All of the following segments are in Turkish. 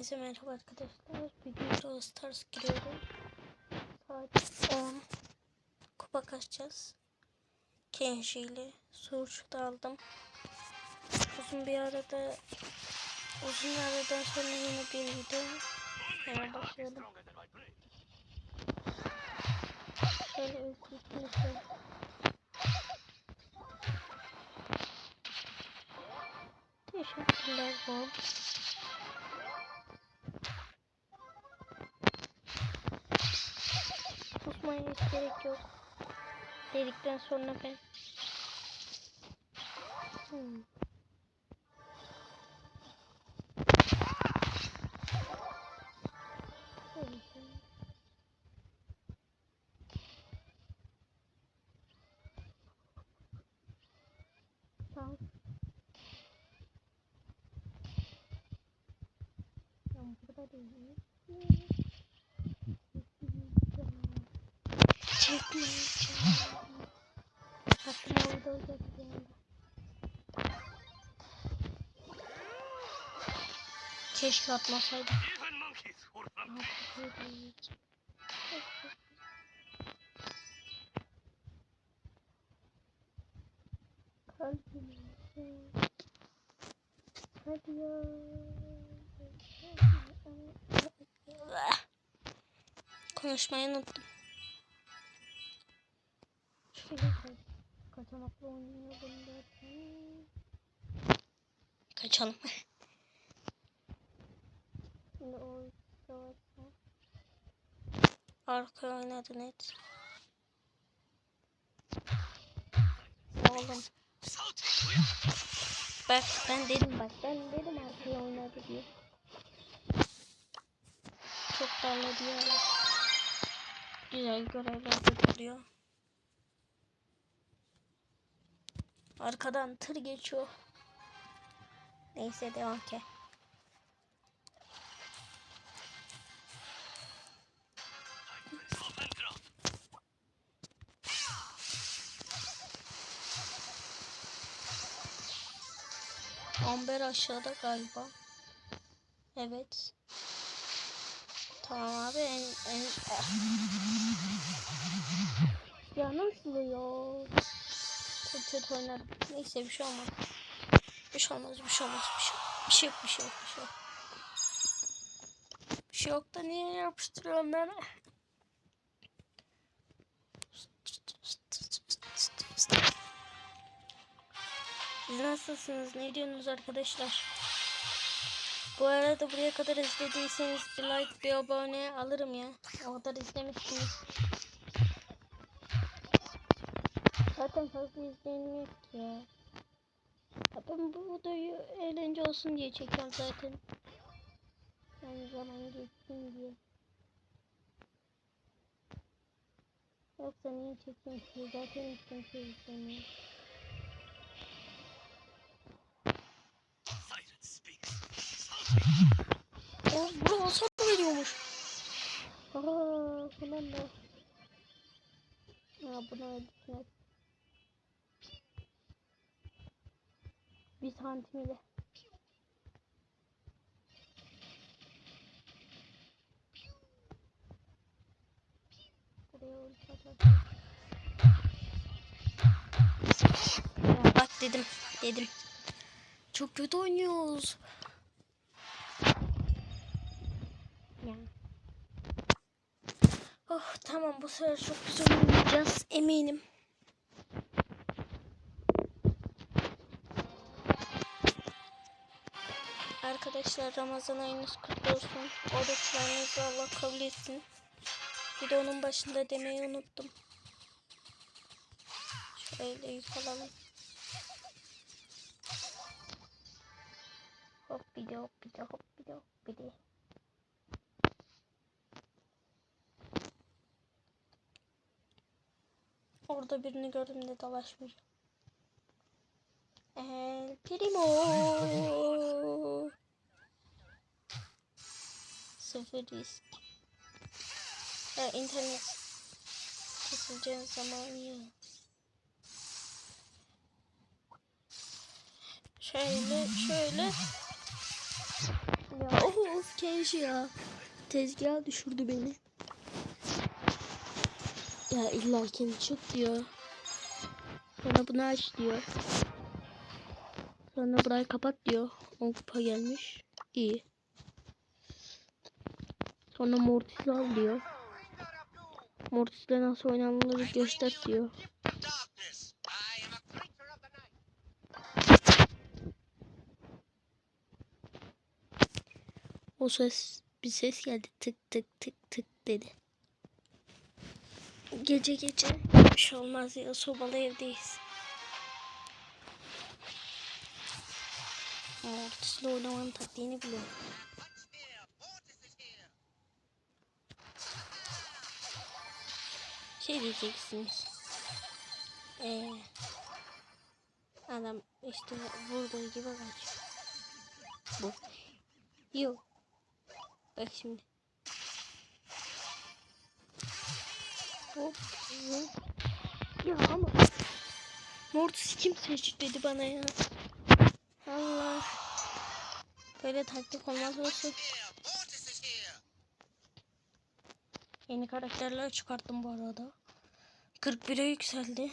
Hepinize merhaba arkadaşlar. Bir gün Brawl Stars giriyorum. Saat 10. Kupa kaçacağız. Kenji ile Surç'u da aldım. Uzun bir arada uzun bir aradan sonra yine bir video. Hemen başlayalım. Şöyle şöyle. Teşekkürler Bob. Gerek yok. Dedikten sonra ben. Hmm. Tamam. Ben burada değilim. Aklım orada olacak. Keşke atmasaydım. Hadi ya. Konuşmayı unuttum. Kaç. Kaçamakla oynayalım derken. Kaçalım. Şimdi o savaşta. Arka oynadı net. Oğlum. Bak ben dedim bak ben dedim arkaya oynadı diye. Çok darladı ya. Güzel görevler yapılıyor. Arkadan tır geçiyor. Neyse devam ki. Amber aşağıda galiba. Evet. Tamam abi en en Ya nasıl ya? Çok kötü oynadım. Neyse bir şey olmaz. Bir şey olmaz, bir şey olmaz, bir şey Bir şey yok, bir şey yok, bir şey yok. Bir şey yok da niye yapıştırıyorum ben? Siz nasılsınız? Ne diyorsunuz arkadaşlar? Bu arada buraya kadar izlediyseniz bir like, bir abone alırım ya. O kadar izlemişsiniz. Zaten fazla izlenim yok ya. Ben bu videoyu eğlence olsun diye çekiyorum zaten. Yani zaman geçsin diye. Yoksa niye çekeyim ki? Zaten hiç kimse izlemiyor. Silence speaks. Salty. O bu da veriyormuş. Aa, falan da. Ya bunu öldürmek. Bir santim ile. Buraya ulti atalım. Ya bak dedim, dedim. Çok kötü oynuyoruz. Ya. Oh tamam bu sefer çok güzel oynayacağız eminim. Arkadaşlar Ramazan ayınız kutlu olsun. Oruçlarınızı Allah kabul etsin. Bir onun başında demeyi unuttum. Şöyle yük alalım. Hop bir de hop bir de hop bir de hop bir de. Orada birini gördüm de dalaşmayacağım. El Primo. Sıfır risk. Ha, internet kesileceği zaman ya. Şöyle şöyle. Ya of Kenji ya. Tezgah düşürdü beni. Ya illa kendi çık diyor. Sonra bunu aç diyor. Sonra burayı kapat diyor. 10 kupa gelmiş. İyi. Sonra Mortis'i al diyor. Mortis'le nasıl oynanılır göster diyor. O ses bir ses geldi tık tık tık tık dedi. Gece gece bir şey olmaz ya sobalı evdeyiz. Mortis'le oynamanın taktiğini biliyorum. Şey diyeceksiniz. Ee, adam işte vurduğu gibi kaç. Bu. Yok. Bak şimdi. Hop. zın. Ya ama. Mortis kim seçti dedi bana ya. Allah. Böyle taktik olmaz olsun. Yeni karakterler çıkarttım bu arada. 41'e yükseldi.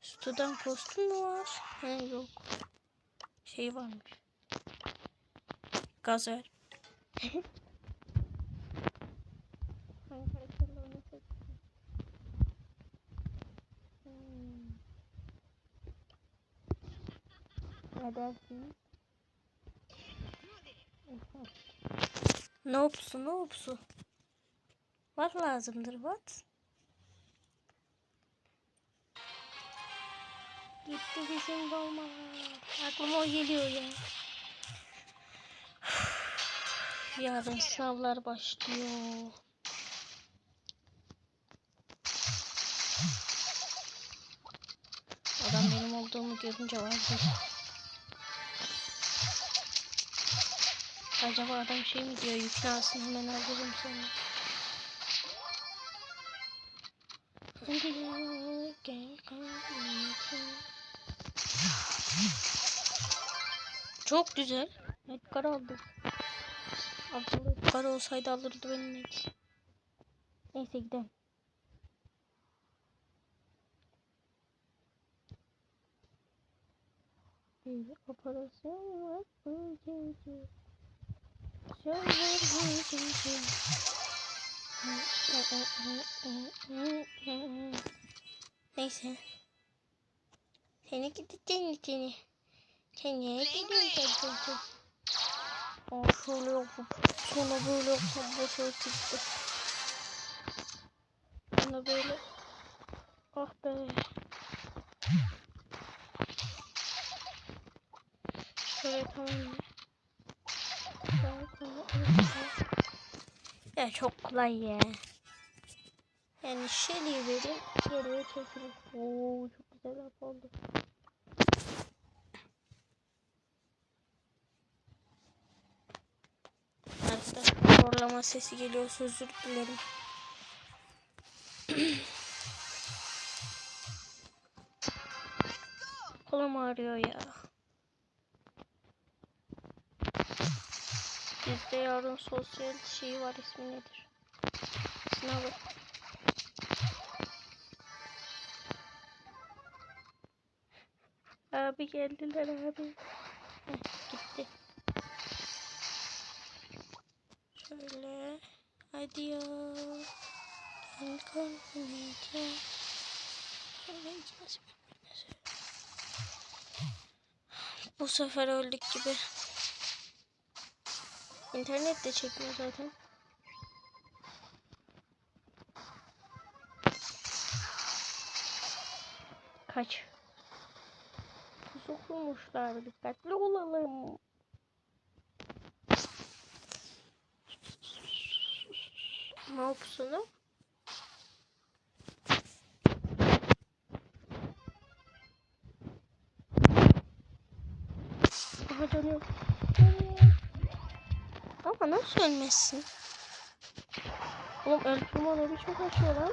Sudan kostüm mü var? He yok. Şey varmış. Karakterle oynasak? Hmm. Ne dersin? Ne opsu ne opsu? Var lazımdır what? Gitti bizim dolmalar. Aklıma o geliyor ya. Yarın sınavlar başlıyor. Adam benim olduğumu görünce vardı. Acaba adam şey mi diyor yükle alsın hemen alırım seni. Çok güzel. Edgar aldı. Aslında Edgar olsaydı alırdı benim Edgar. Neyse gidelim. Bir operasyon var. Şöyle bu gece. Neyse. Seni gideceğini seni. Sen neye gidiyorsun sen? Aa şöyle yapıp sonra böyle yapıp boşa çıktı. Sonra böyle ah be. Şöyle tamam mı? Ya çok kolay ya. Yani Shelly'i verip geriye çekilir. Oo çok güzel oldu. Arkadaşlar zorlama sesi geliyor. Özür dilerim. Kolum ağrıyor ya. Bizde yarın sosyal şey var ismi nedir? Sınavı. Abi geldiler abi. Heh, gitti. Şöyle. Hadi ya. Şöyle içmesi Bu sefer öldük gibi. İnternet de çekmiyor zaten. Kaç. Pusu kurmuşlar. Dikkatli olalım. Ne yapsın? Aha dönüyor. Ama nasıl ölmezsin? Oğlum öldürme ne biçim kaçıyor lan?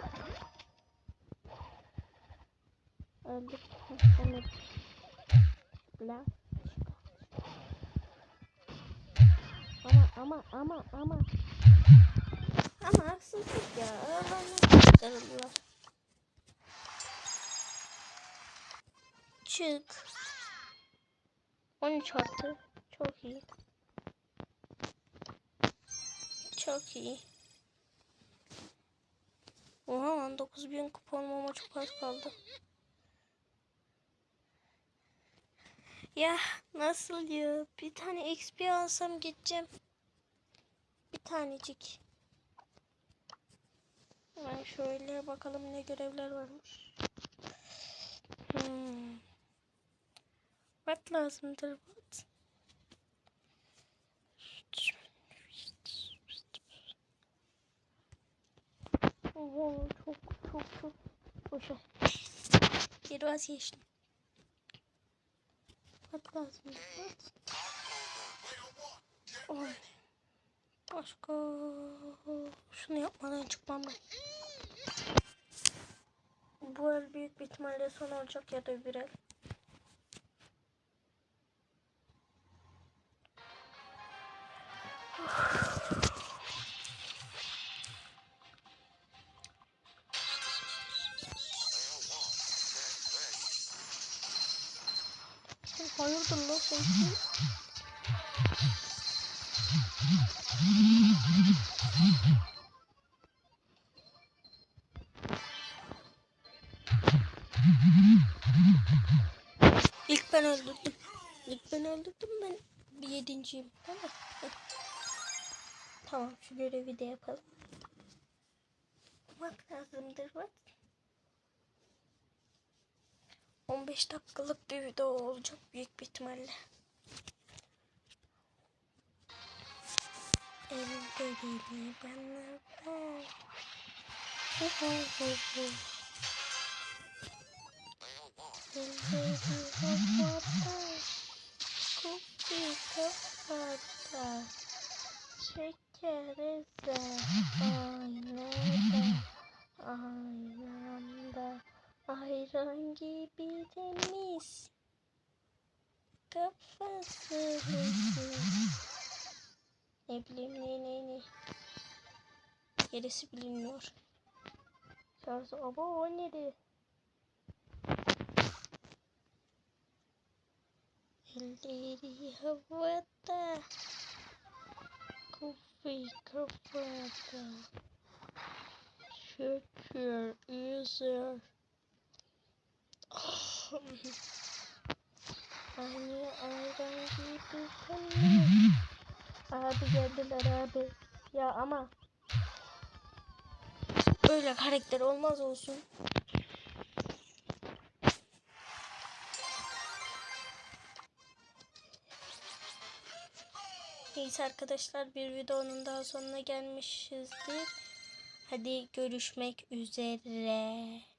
Öldük. Ölmedik. La. Bak. ama ama ama. Ama haksızlık ya. Aralarına. Çık. 13 artı. Çok iyi. Çok iyi. Oha lan 9000 kupon olmama çok az kaldı. Ya nasıl ya? Bir tane XP alsam gideceğim. Bir tanecik. Hemen şöyle bakalım ne görevler varmış. Hmm. What lazımdır what? Oo, çok çok çok boşa. Geri vazgeçtim. What lazımdır what? Oy. Başka şunu yapmadan çıkmam ben. Bu el büyük bir ihtimalle son olacak ya da bir el. Kim? İlk ben öldürdüm. İlk ben öldürdüm ben bir yedinciyim. Tamam. Tamam şu görevi de yapalım. Bak lazımdır bak. 15 dakikalık bir video olacak büyük bir ihtimalle. Elde değil benler değil kafada. Kupi kafada. Şeker ezer aynada. Ayran gibi temiz. Kafası. Ne bileyim ne ne ne. Gerisi bilinmiyor. Şarjı ama o neydi? Elleri havada. Kufi kafada. Şeker ezer. Aynı ayran gibi. Abi geldiler abi. Ya ama öyle karakter olmaz olsun. Neyse arkadaşlar bir videonun daha sonuna gelmişizdir. Hadi görüşmek üzere.